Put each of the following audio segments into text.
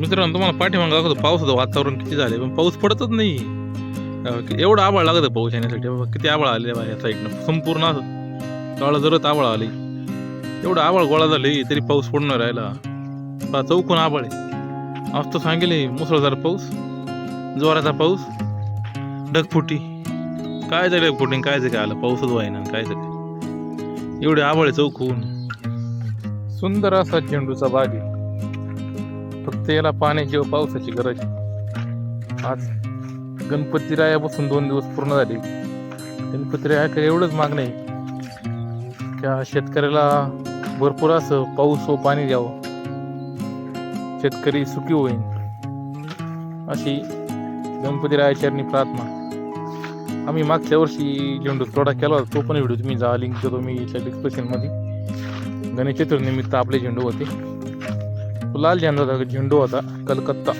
मित्रांनो तुम्हाला पाठीमागं दाखवतो पावसाचं वातावरण किती झाले पण पाऊस पडतच नाही. एवढं आबाळ लागत पाऊस येण्यासाठी. किती आबाळ आले बा या साईडनं संपूर्ण असं काळं जरत आबाळ आली. एवढं आबाळ गोळा झाले तरी पाऊस पडून राहिला. बा चौकून आबाळ आहे. आज तर सांगेल मुसळधार पाऊस जोराचा पाऊस ढगफुटी. काय झालं ढगफुटी आणि काय काय आलं? पाऊसच व्हायना काय ते एवढे आबाळ आहे चौकून. सुंदर असा झेंडूचा बाग आहे फक्त याला पाण्याची व पावसाची गरज. आहे. आज गणपतीरायापासून दोन दिवस पूर्ण झाले. गणपती रायाकडे एवढंच मागणं आहे. त्या शेतकऱ्याला भरपूर असं पाऊस व पाणी द्यावं. शेतकरी सुखी होईल अशी गणपतीरायाचरणी प्रार्थना. आम्ही मागच्या वर्षी झेंडू तोडा केला होता. तो पण व्हिडिओ तुम्ही जा लिंक देतो मी याच्या डिस्क्रिप्शनमध्ये गणेश चतुर्थीनिमित्त आपले झेंडू होते. लाल झेंडू झेंडू होता कलकत्ता.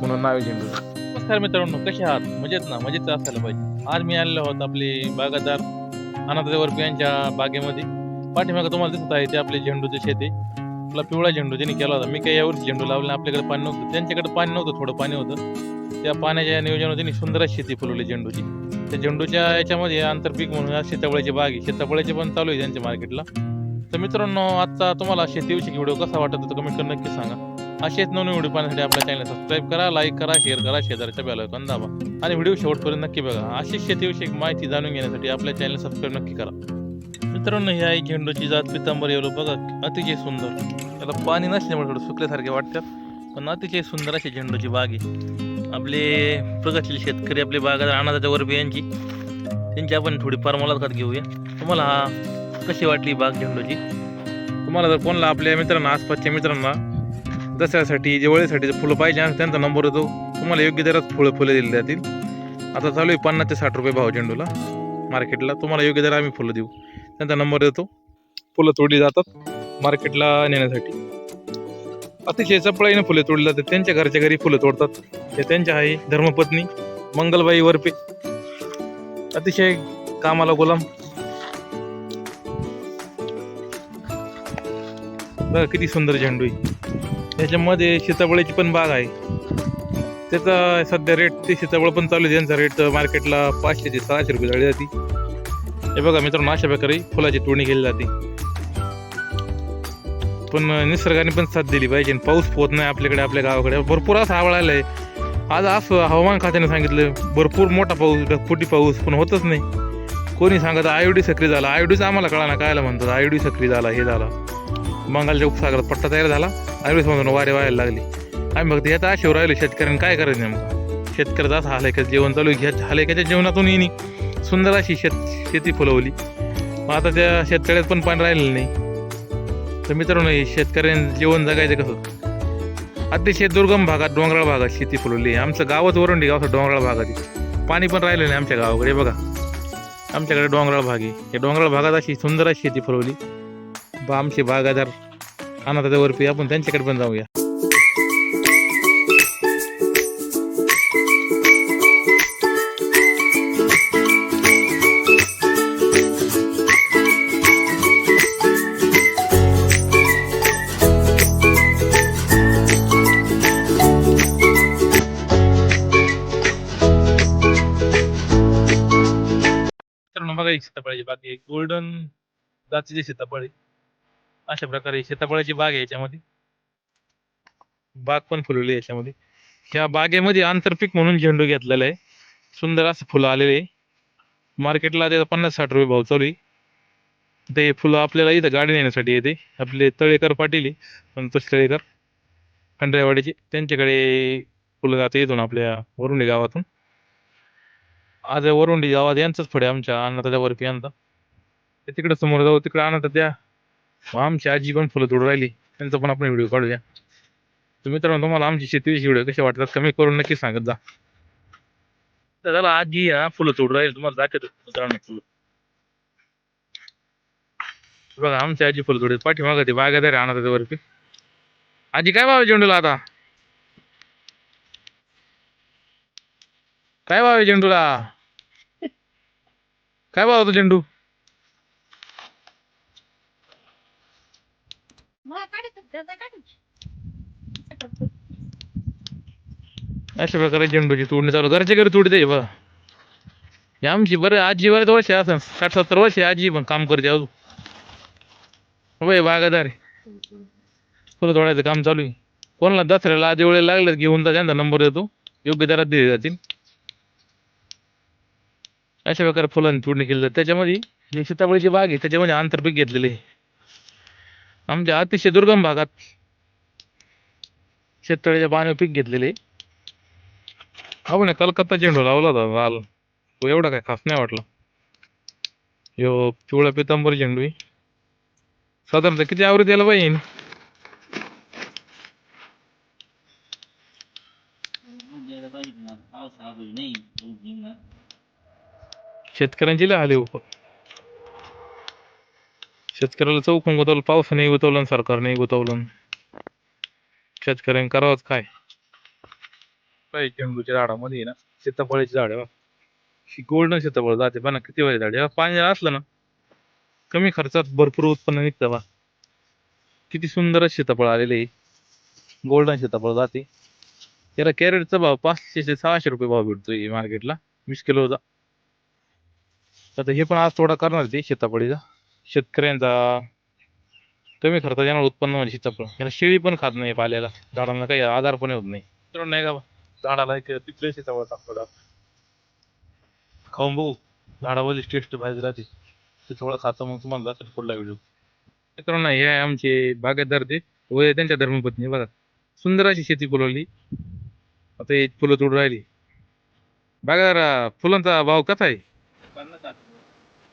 म्हणून नाव आहे झेंडू. नमस्कार मित्रांनो कसे आहात? मजेत ना? मजेत असायला पाहिजे. आज मी आलेलो आहोत आपले बागादार अनाथदेवर यांच्या बागेमध्ये. पाठीमागं तुम्हाला दिसत आहे ते आपले झेंडूचे शेती. आपला पिवळा झेंडू त्यांनी केला होता. मी काही यावर्षी झेंडू लावला आपल्याकडे पाणी नव्हतं. त्यांच्याकडे पाणी नव्हतं थोडं पाणी होतं. त्या पाण्याच्या नियोजनावर त्यांनी सुंदर शेती फुलवली झेंडूची. त्या झेंडूच्या याच्यामध्ये आंतरपीक म्हणून आज सीताफळाची बाग आहे. सीताफळाची पण चालू आहे त्यांच्या मार्केटला. तर मित्रांनो आजचा तुम्हाला शेतीविषयी व्हिडिओ कसा वाटत होता कमेंट करून नक्की सांगा. असेच नवीन व्हिडिओ पाहण्यासाठी आपल्या चॅनल सबस्क्राईब करा लाईक करा शेअर करा शेजारच्या बेल दाबा. आणि व्हिडिओ शेवटपर्यंत नक्की बघा. अशी शेतीविषयी माहिती जाणून घेण्यासाठी आपल्या चॅनल सबस्क्राईब नक्की करा. मित्रांनो ही आहे झेंडूची जात पितांबर येलो बघा अतिशय सुंदर. त्याला पाणी नसल्यामुळे थोडं सुकल्यासारखे वाटतात पण अतिशय सुंदर अशी झेंडूची बाग आहे. आपले प्रगतशील शेतकरी आपले बागात अनाथाच्या वर बियांची त्यांची आपण थोडी फार मुलाखत घेऊया. तुम्हाला हा कशी वाटली बाग झेंडूची? तुम्हाला जर कोणाला आपल्या मित्रांना आसपासच्या मित्रांना दसऱ्यासाठी दिवाळीसाठी फुलं पाहिजे आणि त्यांचा नंबर येतो तुम्हाला योग्य दरात फुलं फुलं दिली जातील. आता चालू आहे पन्नास ते साठ रुपये भाव झेंडूला. मार्केटला तुम्हाला योग्य दर आम्ही फुलं देऊ. त्यांचा नंबर देतो फुलं तोडली जातात मार्केटला नेण्यासाठी. अतिशय चपळाईने फुले तोडली जातात. त्यांच्या घरच्या घरी फुलं तोडतात. हे त्यांच्या आहे धर्मपत्नी मंगलबाई वरपे. अतिशय कामाला गुलाम. बघा किती सुंदर झेंडू आहे. याच्यामध्ये सीताफळाची पण बाग आहे. त्याचा सध्या रेट ते सीताबळ पण चालू आहे. त्यांचा रेट मार्केटला पाचशे ते सहाशे रुपये झाली जाते. हे बघा मित्रांनो अशा प्रकारे फुलाची तोडणी केली जाते. पण निसर्गाने पण साथ दिली पाहिजे. पाऊस पोहत नाही आपल्याकडे आपल्या गावाकडे. भरपूर असं आवड आहे आज असं हवामान खात्याने सांगितलं भरपूर मोठा पाऊस ढगफुटी पाऊस पण होतच नाही. कोणी सांगत आयोडी सक्रिय झाला. आयोडीच आम्हाला कळा ना कायला म्हणतात आयोडी सक्रिय झाला हे झाला. बंगालच्या उपसागरात पट्टा तयार झाला. आयोडीच समजून वारे व्हायला लागली. आम्ही फक्त याचा आशेवर राहिलो शेतकऱ्यांनी काय करायचं नेमकं? शेतकऱ्याचा असं हालायकाचं जेवण चालू आहे ह्या हालायकाच्या जेवणातून येणे सुंदर अशी शेत शेती फुलवली. मग आता त्या शेतकऱ्यात पण पाणी राहिलेलं नाही. तर मित्रांनो हे शेतकऱ्यांनी जेवण जगायचं कसं? अतिशय दुर्गम भागात डोंगराळ भागात शेती फुलवली. आहे आमचं गावच वरंडी गाव डोंगराळ भागात पाणी पण राहिलं नाही आमच्या गावाकडे. बघा. आमच्याकडे डोंगराळ भाग आहे. या डोंगराळ भागात अशी सुंदर अशी शेती फुलवली. आमचे बागादार अनाथाच्या वरपी आपण त्यांच्याकडे पण जाऊया. मित्रांनो बघा ही सीताफळाची बाग आहे. गोल्डन जातीची सीताफळ आहे. अशा प्रकारे सीताफळाची बाग आहे याच्यामध्ये. बाग पण फुलवली आहे याच्यामध्ये. ह्या बागेमध्ये आंतरपीक म्हणून झेंडू घेतलेला आहे. सुंदर असं फुलं आलेले आहे. मार्केटला त्याचा पन्नास साठ रुपये भाव चालू आहे. ते फुलं आपल्याला इथं गाडी नेण्यासाठी येते. आपले तळेकर पाटील संतोष तळेकर. खंडरेवाडीचे. त्यांच्याकडे फुलं जाते इथून आपल्या वरुंडी गावातून. आज वरुंडी गावात यांचंच फळे आमच्या अनाथाच्या वरती यांचा ते तिकडे समोर जाऊ तिकडे अनाथ त्या मग आमची आजी पण फुलं तोडू राहिली. त्यांचा पण आपण व्हिडिओ काढूया. तर मित्रांनो तुम्हाला आमची शेतीविषयी व्हिडिओ कसे वाटतात कमी करून नक्की सांगत जा. तर त्याला आजी या फुलं तोडू राहील. तुम्हाला दाखवतो मित्रांनो फुलं. बघा आमची आजी फुलं तोडत पाठीमागं ते बागादार आणत अनाथाच्या वरती. आजी काय भाव आहे झेंडूला आता? काय भाव आहे झेंडूला? काय भाव होतो झेंडू मला काढायचं त्याचा काढायचं अशा प्रकारे झेंडूची तोडणी चालू. घरच्या घरी तोडते हे बघा. आमची बरं आजी बरेच वर्ष असं साठ सत्तर वर्ष आजी पण काम करते अजून. होय बागादार फुलं तोडायचं काम चालू आहे. कोणाला दसऱ्याला आधी वेळेला लागलं की घेऊन जा त्यांचा नंबर देतो. योग्य दरात दिले जातील. अशा प्रकारे फुलांनी तोडणी केली जाते. त्याच्यामध्ये जे सीताफळीची बाग आहे त्याच्यामध्ये आंतरपीक घेतलेले आहे. आमच्या अतिशय दुर्गम भागात शेततळ्याच्या पाण्यावर पीक घेतलेले. आपण कलकत्ता झेंडू लावला होता लाल. तो एवढा काय खास नाही वाटला. यो पिवळा पितांबर झेंडू आहे. साधारणतः किती आवृत्ती यायला पाहिजे शेतकऱ्यांची पाहिजे उप हो पाऊस हा पाहिजे नाही पाऊस येईल ना शेतकऱ्यांची लय आले उप शेतकऱ्याला चौकून गुतवलं पाऊस नाही गुतवलं सरकार नाही गुतवलं. शेतकऱ्यांनी करावंच काय? पाहिजे झेंडूच्या झाडामध्ये ना सीताफळाची झाड आहे गोल्डन सीताफळ जाते पण किती वेळ झाड पाणी असलं ना कमी खर्चात भरपूर उत्पन्न निघतं बा किती सुंदर सीताफळ आलेले आहे. गोल्डन सीताफळ जाते. त्याला कॅरेटचा भाव पाचशे ते सहाशे रुपये भाव भेटतोय मार्केटला वीस किलोचा. आता हे पण आज थोडा करणार ते सीताफळीचा. शेतकऱ्यांचा कमी खर्चात येणार उत्पन्न म्हणजे सीताफळ याला शेळी पण खात नाही पाल्याला. झाडांना काही आजार पण होत नाही. तर नाही का? झाडाला एक तिथले सीताफळ टाकतो. खाऊन बघू. झाडावरची टेस्ट पाहिजे राहते. ते थोडं खातं मग तुम्हाला दाखवेल पुढला व्हिडिओ मित्रांनो हे आहे आमचे बागायतदार ते. व त्यांच्या धर्मपत्नी. बघा सुंदर अशी शेती फुलवली. आता हे फुलं तोडून राहिली. जरा फुलांचा भाव कसा आहे?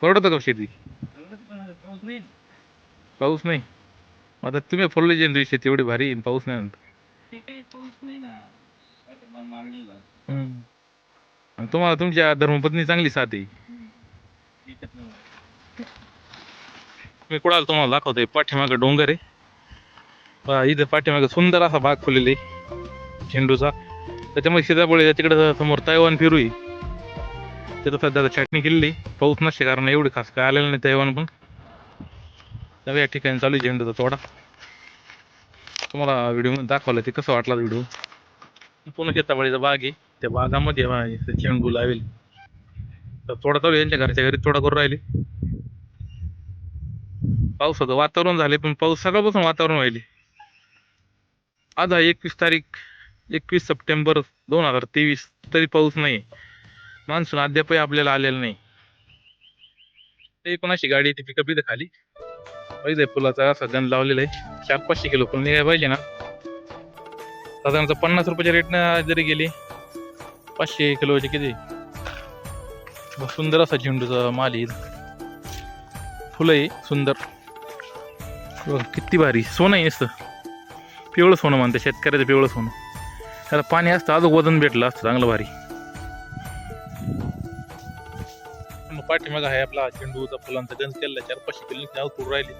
परवडतं का शेती? पाऊस नाही. पाऊस नाही आता तुम्ही फुलले जे शेती एवढी भारी आहे, पाऊस नाही म्हणता. ते काही पाऊस नाही ना काय ते मला मारली बा. आणि तुम्हाला तुमच्या धर्मपत्नी चांगली साथ आहे. मी कुणाला तुम्हाला दाखवतोय पाठीमागं डोंगर आहे पहा, इथं पाठीमागं सुंदर असा बाग फुलेला आहे झेंडूचा त्याच्यामुळे सीताफळ तिकडे समोर तैवान फिरू आहे तिथं सध्या आता छाटणी केलेली आहे. पाऊस नसते कारण एवढी खास काय आलेलं नाही तैवान पण त्यामुळे या ठिकाणी. चालू आहे झेंडूचा तोडा. तुम्हाला व्हिडिओ दाखवला दाखवलं ते कसं वाटला व्हिडिओ पूर्ण सीताफळीचा बाग आहे. त्या बागामध्ये झेंडू लावेल. तर थोडा चालू यांच्या घरच्या घरी थोडा करून राहिले. पावसाचं वातावरण झाले पण पाऊस सकाळपासून वातावरण व्हायले आज आहे एकवीस तारीख एकवीस सप्टेंबर दोन हजार तेवीस. तरी पाऊस नाही. मान्सून अद्यापही आपल्याला आलेला नाही. ते कोणाची गाडी ती पिकअप इथं खाली. पाहिजे फुलाचा असा गण लावलेला आहे. चार पाचशे किलो फुल निघाय पाहिजे ना. साधारणतः पन्नास रुपयाच्या रेटनं जरी गेली पाचशे किलोचे किती? बघ, सुंदर असा झेंडूचा माल आहे फुलं आहे सुंदर. बघ, किती भारी. सोनं आहे असतं पिवळं सोनं म्हणतं शेतकऱ्याचं पिवळं सोनं. त्याला पाणी असतं अजून वजन भेटलं असतं चांगलं भारी. पाठीमागं आहे आपला झेंडूचा फुलांचा गंज केलेला चार पाचशे किलो नाव तोडून राहिली.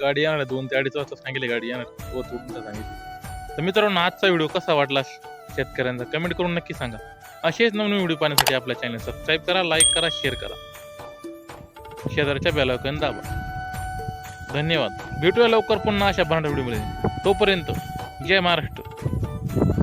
गाडी येणार दोन ते अडीच वाजता सांगितले गाडी येणार व सांगितली. तर मित्रांनो आजचा व्हिडिओ कसा वाटला शेतकऱ्यांचा? कमेंट करून नक्की सांगा. असेच नवीन व्हिडिओ पाहण्यासाठी आपल्या चॅनल सबस्क्राईब करा लाईक करा शेअर करा. शेजारच्या बेलावकन दाबा. धन्यवाद. भेटूया लवकर पुन्हा अशा भांडा व्हिडिओमध्ये तोपर्यंत जय महाराष्ट्र.